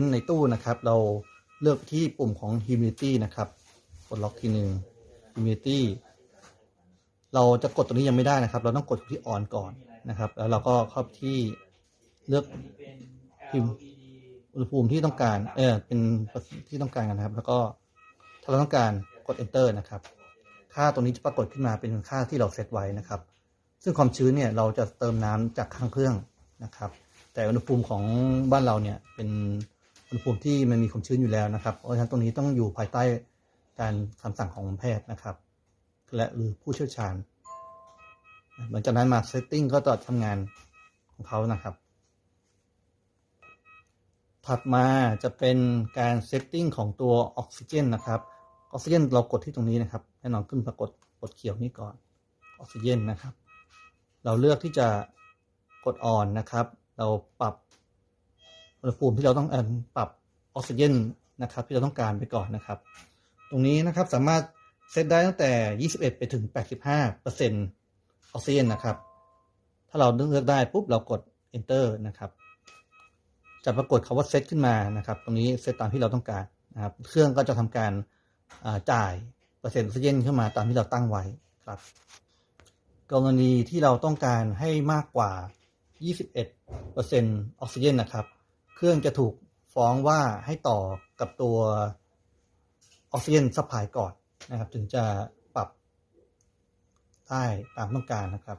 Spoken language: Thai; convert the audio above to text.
ขึ้นในตู้นะครับ เราเลือกที่ปุ่มของ humidity นะครับกดล็อกทีหนึ่ง humidity เราจะกดตรงนี้ยังไม่ได้นะครับ เราต้องกดที่ on ก่อนนะครับ แล้วเราก็เข้าที่เลือกพิมพ์อุณหภูมิที่ต้องการ เออเป็นที่ต้องการกันนะครับ แล้วก็ถ้าเราต้องการกด enter นะครับ ค่าตรงนี้จะปรากฏขึ้นมาเป็นค่าที่เราเซตไว้นะครับ ซึ่งความชื้นเนี่ยเราจะเติมน้ำจากข้างเครื่องนะครับ แต่อุณหภูมิของบ้านเราเนี่ยเป็น อุณหภูมิที่มันมีความชื้นอยู่แล้วนะครับ เพราะฉะนั้นตรงนี้ต้องอยู่ภายใต้การคำสั่งของแพทย์นะครับ และหรือผู้เชี่ยวชาญ หลังจากนั้นมาเซตติ้งก็จะทำงานของเขานะครับ ถัดมาจะเป็นการเซตติ้งของตัวออกซิเจนนะครับออกซิเจนเรากดที่ตรงนี้นะครับแน่นอนขึ้นปรากฏกดเขียวนี้ก่อนออกซิเจนนะครับ เราเลือกที่จะกดอ่อนนะครับ เราปรับ อุณหภูมิที่เราต้องปรับออกซิเจนนะครับ ที่เราต้องการไปก่อนนะครับ ตรงนี้นะครับสามารถเซตได้ตั้งแต่ 21 ไปถึง 85เปอร์เซ็นต์ออกซิเจนนะครับ ถ้าเราเลือกได้ปุ๊บเรากด enter นะครับจะปรากฏคาว่าเซตขึ้นมานะครับ ตรงนี้เซตตามที่เราต้องการนะครับ เครื่องก็จะทำการจ่ายเปอร์เซ็นต์ออกซิเจนขึ้นมาตามที่เราตั้งไว้ครับกรณีที่เราต้องการให้มากกว่า 21เปอร์เซ็นต์ออกซิเจนนะครับ เครื่องจะถูกฟ้องว่าให้ต่อกับตัวออกซิเจนซัพพลายก่อนนะครับ ถึงจะปรับได้ตามต้องการนะครับ